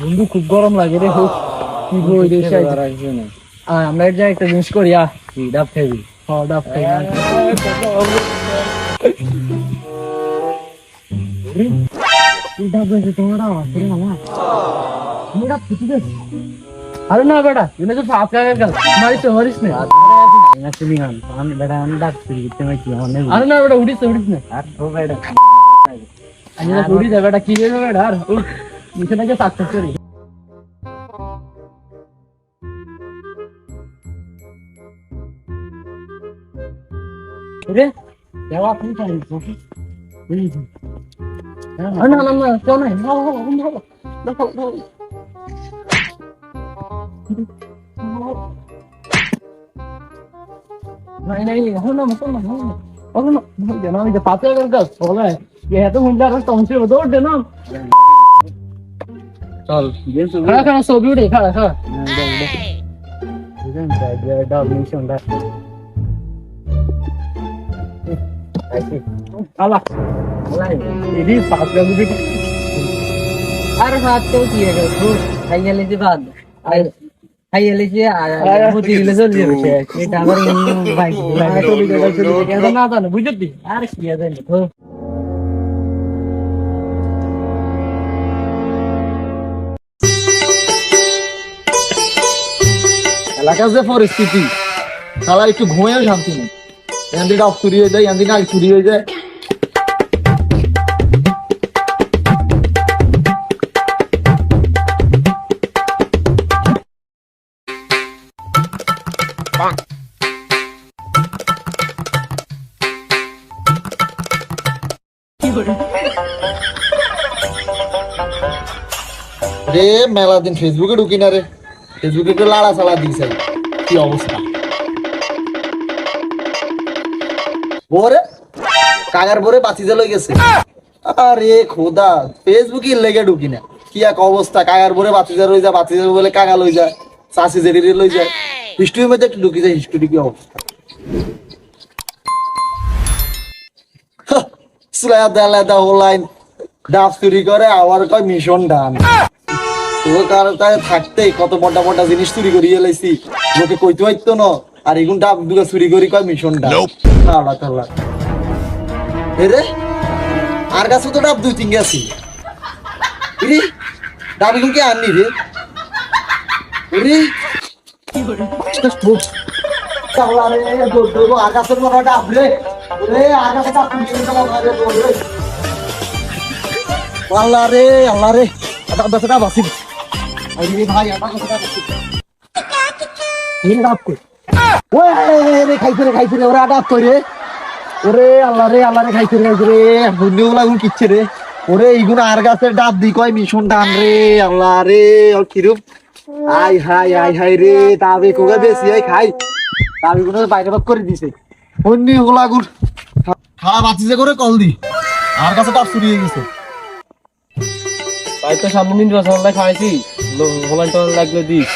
বন্ধু খুব গরম লাগে রে হোক। কি বই রে আয় আমরা এক জায়গায় একটা জিনিস করি আ ডাব খাবি হ ডাব না তোমার না না ফুটি দে আরে না বেটা এনে তো সাপ কাগে গেল। মারিস মারিস না। আমি বেটা আমি অনেক আরে না বেটা উঠিস উঠিস না। আর তো বেটা। আমি উঠি বেটা কি রে বেটা আর নিচে নাকি সাকসেস করি রে দেওয়া আপনি চাই আরে না না না কেউ নাই না না না না नाही नाही हो ना मग ना हो ना हो ना इथे पाच कर बोलाय ह्याचं म्हटलं संशय होतो Tall. Khara khara so beauty khara khara. Isn't that your dog mission that? I see. Allah. Allah. It is fast beauty. আর হাত কেউ কি রে গেল খাইয়া লেছে বাদ আর খাইয়া লেছে আর মুতি গেলে চলে যাবে এটা আমার বাইক না জানো বুঝতি আর কি জানি এলাকার যে পরিস্থিতি তারা একটু ঘুমিয়েও শান্তি নেই। এখান থেকে চুরি হয়ে যায় এখান থেকে চুরি হয়ে যায়। রে, মেলা দিন ফেসবুকে ঢুকি না রে। ফেসবুকে একটু লাড়া চালা দিছে। কি অবস্থা? ওরে কাগার পরে বাঁচি লই গেছে। আরে খোদা ফেসবুকে লেগে ঢুকি না। কি এক অবস্থা কাগার পরে বাঁচি যা লই যা বাঁচি যা বলে কাগা লই যায়, চাষি জেডি লই যায়। হিস্ট্রির মধ্যে একটু ঢুকি যায় হিস্ট্রি কি অবস্থা। সুলায়া দালা দা হোলাইন ডাব চুরি করে, আবার কয় মিশন ডান তোর কারণ তাই থাকতেই কত বড় বড় জিনিস চুরি করিয়ে লাইছি লোকে কইতে হইতো না আর এগুন ডাব দুগা চুরি করি কয় মিশন ডান তালা তালা এরে আর কাছে তো ডাব দুই তিন গেছি রে ডাব এগুন কে আননি রে? রে তালা রে দৌড় দৌড় আকাশের মতো ডাব রে। রে আকাশে ডাব মনে হয় রে দৌড় রে। আল্লাহ রে আল্লাহ রে বাসি খাইছে রে খাইছে রে ওরা আল্লাহ রে আল্লাহ রে খাইছে খাইছে রে কিচ্ছে রে ওরে এইগুলো আর গাছের ডাব দি কয় মিশন ডান রে আল্লাহ রে কিরূপ আই হাই আই হাই রে তাবে কোগা বেশি আই খাই তাবে বাইরে করে দিছে অন্য ওগুলা গুড় খারাপ বাঁচিছে করে কল দি আর কাছে ডাব চুরি হয়ে গেছে তাই তো সামনে রসগোল্লা খাইছি হোলান টোলান লাগলে দিস।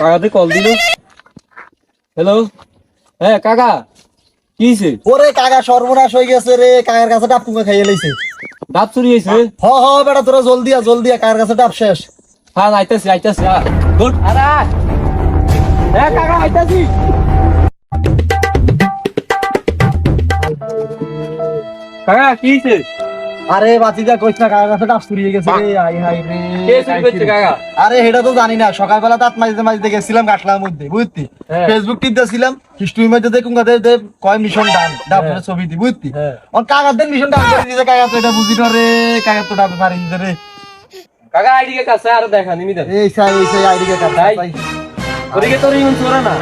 কাকাতে কল দিল? হ্যালো হ্যাঁ কাকা কি হয়েছে ওরে কাকা সর্বনাশ হয়ে গেছে রে কাকার কাছে ডাব পুঙ্গা খাইয়ে লাইছে। ডাব চুরি হয়েছে হ হ বেটা তোরা জলদি আ জলদি আ কাকার কাছে ডাব শেষ। হ্যাঁ আইতাছি আইতাছি হ্যাঁ গুড আরে হ্যাঁ কাকা আইতাছি। কাকা কি হয়েছে আরে বাতি যা কইছ না কাছে ডাব চুরি হয়ে গেছে রে আই হাই রে। কে চুরি করছে কাকা? আরে এটা তো জানি না সকালবেলা দাঁত মাঝতে মাঝতে গেছিলাম কাটলার মধ্যে বুঝতি? হ্যাঁ। ফেসবুক টিপ দিয়েছিলাম হিস্ট্রির মধ্যে দেখুন কাদের দে কয় মিশন ডান ডাব হ্যাঁ। ছবি দি বুঝতি? হ্যাঁ। অন কাকার দেন মিশন ডান করে দিছে কাকা তো এটা বুঝি না রে কাকা তো ডাব দিছে রে। কাকা আইডি কে কাছে আর দেখা নিমি দেন এই সাই এই সাই আইডি কে কাটা তাই? ওদিকে তোর ইমন চোরা না।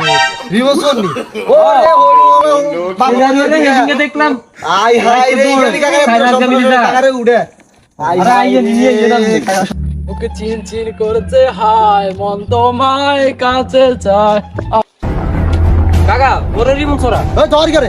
ওকে চিন চিন করছে হায় মন তোমায় কাছে চায় কাকা ওরে রিমোট ওই ধর করে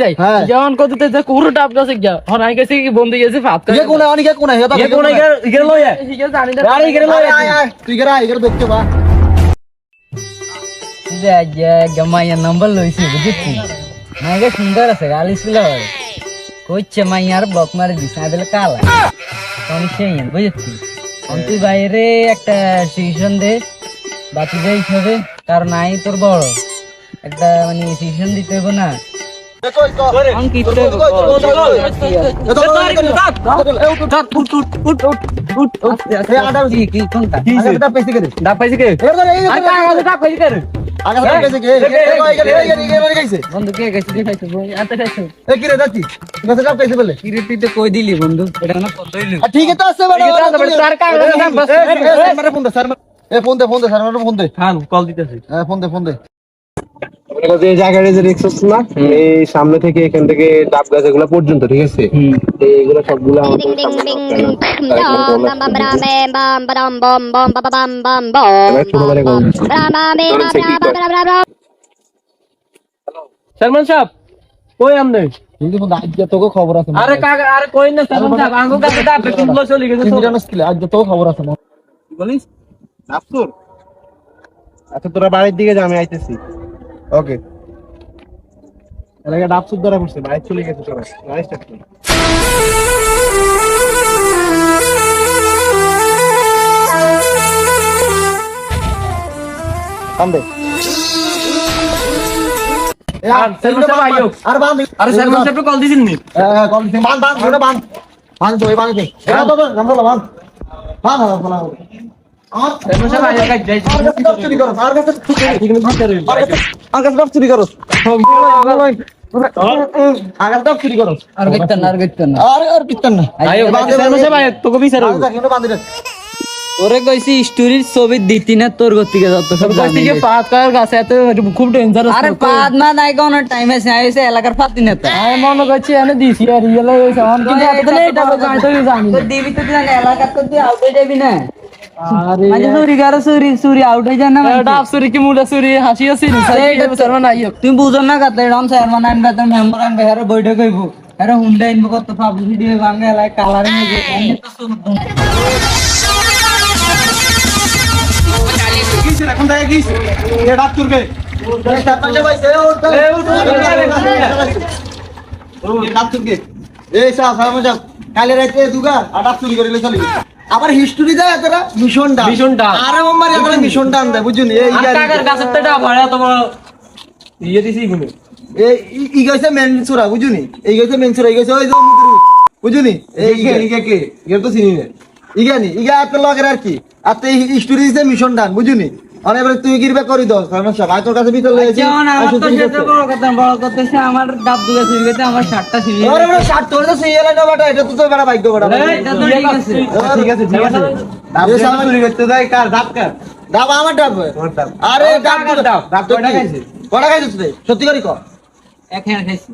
যাই। যেমন কুকুর ডাব গেছে বন্ধু গেছে ভাত হ্যাঁ, সুন্দর আছে গালি ছিল কইছে মাইয়ার বক মারি দিছ না দিলে কালা? তখন সেই তুই বাইরে একটা সিচুয়েশন দে বাকি যাই হবে। কারণ নাই তোর বড়। একটা মানে সিচুয়েশন দিতে হবে না। দেখো কো তখন কি করতে হবে কি কি কোনটা ডাব খাইছে কে ডাব পাইছে কে আরে কাগজ ডাব পাইছে কে আগা ডাব খাইছে কে এই খাইছে বন্ধু কে গেছে কে খাইছে এত খাইছে এ কি রে যাচ্ছি কাছে ডাব খাইছে বলে কি রে তুই তো কই দিলি বন্ধু এটা না কত দিলি আর ঠিক আছে আছে বড় ঠিক আছে, বড়, স্যার কাগজ ডাব বাস। মারে ফোন দে স্যার ফোন দে ফোন দে ফোন দে হ্যাঁ কল দিতেছি হ্যাঁ ফোন দে ফোন দে মনে এই জায়গাটা যে রিক্স হচ্ছে না এই সামনে থেকে এখান থেকে ডাব গাছ এগুলো পর্যন্ত ঠিক আছে এইগুলো সবগুলো আমাদের সলমান সাহেব কই আমনে কিন্তু আজ তোকে খবর আছে আরে কাগজ আরে কই না সলমান সাহেব আঙ্গো কাছে ডাব কিন্তু চলে গেছে তিন জানাস কি আজ তোকে খবর আছে বলিস নাফসুর আচ্ছা তোরা বাড়ির দিকে যা আমি আইতেছি ওকে এলাকা ডাবসুর ধরা পড়ছে বাইরে চলে গেছে তোরা নাইস ডাক্তার কাম দে। আর সলমান সাহেব আইও আর বান নি না না না তোরে কইছি স্টোরির ছবি দিতি না তোর গতিকে যত সব গাছে এত খুব ডেঞ্জারাস আরে পাদ মা নাই কোন টাইম আছে আইছে এলাকার ফাতি নেতা আমি মনে করছি এনে দিছি আর ইয়েলে হইছে আমার কিন্তু এতদিন এটা জানি তো জানি দিবি তো জানি এলাকার তো তুই আউট যাবি না। আরে। কি তুমি বুঝো না কথা এরকম চেয়ারম্যান আনবে তোর মেম্বার আনবে হেরে বৈঠক হইব হেরে হুন্ডা আনব কত পাবলিসিটি হইব আঙ্গে এলাকায় কালারিং এখন এ ডাব চুরবে ডাব এই সা সামনে যাও কালে রাতে দুগা আটা চুরি করে চলে আবার হিস্টরি যায় তারা মিশন ডান মিশন ডান। আরে আমার মিশন ডান দেয় বুঝুনি এই গাছের ডাব তোমার ইয়ে দিছি গুলো এই গেছে মেন চুরা বুঝুনি এই গেছে মেন চুরা এই গেছে ওই যে বুঝুনি এই কে কে? তো চিনি না। ইগানি ইগা আপনার লগের আর কি। আর তো হিস্টোরি দিছে মিশন ডান বুঝুনি আর এবারে তুই গিরবে করি দোস কারণ সবাই তোর কাছে ভিতর যেমন আমার তো সেটা বড় কথা বড় আমার ডাব আমার শার্টটা আরে বড় শার্ট তোর তো না বাটা এটা তো তোর বড় ভাগ্য বড় এটা তো ঠিক আছে। ঠিক আছে ঠিক আছে। ডাব চুরি করতে দাই কার ডাব কার? ডাব আমার ডাব আরে ডাব ডাব। ডাব তো কয়টা কি? খাইছিস? কয়টা খাইছিস তুই? সত্যি করি কর এক হ্যাঁ খাইছি।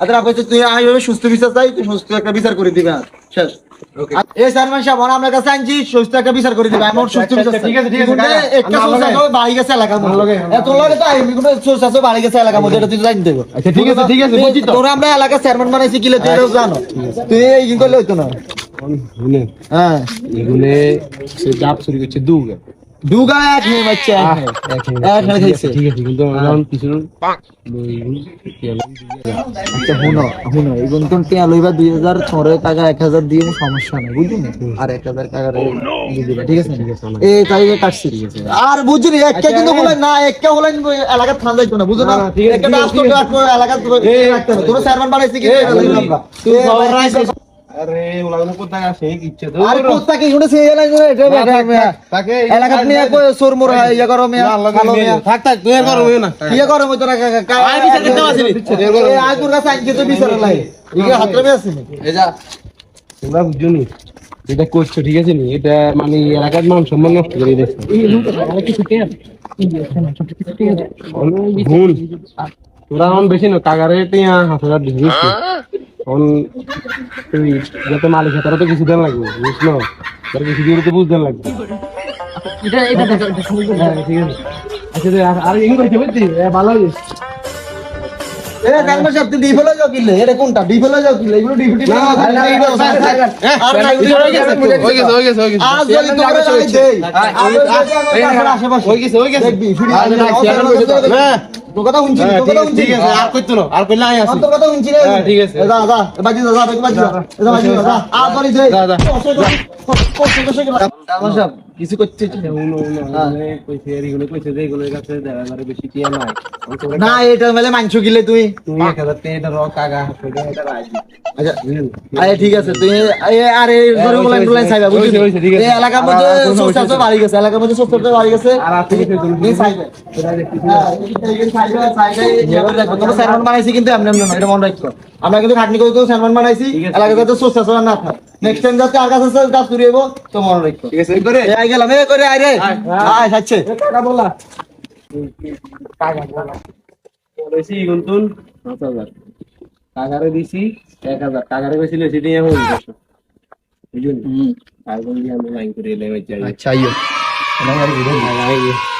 আচ্ছা আপনি তুই আমি ভাবে সুস্থ বিচার চাই সুস্থ একটা বিচার করে দিবে শেষ। এই সালমান সাহেব ওরা কাছে আনছি সুস্থ একটা বিচার করে দিবে আমি সুস্থ বিচার ঠিক আছে, ঠিক আছে, একটা সুস্থ বাড়ি গেছে এলাকার মধ্যে। এত লগে। তো আইবি কোনো সুস্থ বাড়ি গেছে এলাকার মধ্যে এটা তুই জানি দেবো। আচ্ছা, ঠিক আছে, ঠিক আছে, বুঝছি তো। তোরা আমরা এলাকার চেয়ারম্যান বানাইছি কিলে তুই জানো। তুই এই কি করলে হইতো না? হ্যাঁ। এগুলো সে ডাব চুরি করছে দুগা। দুগা এক নেই বাচ্চা। এক। এক খাইছে ঠিক আছে কিন্তু এখন কিছু আচ্ছা শুনো শুনো এই গুণ টিয়া লইবা দুই হাজার ছরে টাকা এক হাজার দিয়ে সমস্যা নেই বুঝলি আর এক হাজার টাকা দিবা ঠিক আছে? এই তারিখে কাটছি। আর বুঝলি একটা কিন্তু বলে না একটা হলে এলাকা থান যাইতো না বুঝো না? একটা। রাখব এলাকা তোর চেয়ারম্যান বানাইছি কি তুই খবর আরে ওলাগুলো কোথায় আসে? ইচ্ছে তো। আর কোথা কি শুনে সে এলাই করে এটা বেটা তাকে এলাকা নিয়ে কই সোর মোর হয় ইয়া করো মেয়া ভালো মেয়া। থাক থাক তুই আর করো না। ইয়া করো মই তোরা কাকা আই বিচার করতে আসিনি। এই আই কাছে আইছে তো বিচার লাই ইগে হাতরে মে আসিনি। তোমরা বুঝছ নি এটা করছ ঠিক আছে নি? এটা মানে এলাকার মান সম্মান নষ্ট করে দিচ্ছে ভুল। তোরা বেশি না কাগারে হাজার এখন তুই যত মালিক তারা তো কিছু দেন লাগবে বুঝলো তার কিছু দিয়ে তো বুঝ দেন লাগবে এটা এটা হ্যাঁ, ঠিক আছে আচ্ছা আর- ইং করছে বুঝলি ভালো হয়েছে এ কালমা সাহেব তুই ডিফেলে যাও কিলে এটা কোনটা ডিফেলে যাও কিলে এগুলো ডিফেটি না আর না হয়ে গেছে হয়ে গেছে হয়ে গেছে হয়ে গেছে আজ যদি তোমরা আমি দেই আশেপাশে হয়ে গেছে হয়ে গেছে দেখবি ফিরি আর করে। হ্যাঁ তোর কথা শুনছি হ্যাঁ, তোর কথা আছে, শুনছি ঠিক আছে আর কইতো না আর কইলে আই আসি তোর কথা শুনছি রে হ্যাঁ, ঠিক আছে। যা যা বাজি যা বাজি যা বাজি যা আ পরি দে যা, যা। কালমা সাহেব কিছু করতে না এটা মেলে মাংস কিলে তুই আচ্ছা আরে ঠিক আছে তুই এ- আরে বলেন বলেন সাইবা বুঝলি এই এলাকার মধ্যে সোসাইটি বাড়ি গেছে এলাকার মধ্যে সোসাইটি বাড়ি গেছে আর হ্যাঁ যেভাবে দেখো তোমরা স্যারমন বানাইছি কিন্তু এমনি এমনি না এটা মনে রাখো আমরা কিন্তু খাটনি করে তো বানাইছি এলাকাতে তো না থাকে নেক্সট টাইম যাতে আর কাছে তো মনে রাখো ঠিক আছে করে। এই আই গেলাম এ করে রে। আয়। সাচ্ছে কাকা বলা কাকা বলা। গুনতুন। পাঁচ হাজার। কাকারে দিছি এক হাজার। কাকারে বেশি লেছি দিয়ে হয়ে গেছে বুঝলি আর দিয়ে আমি লাইন করে যাই আচ্ছা আইও। আগে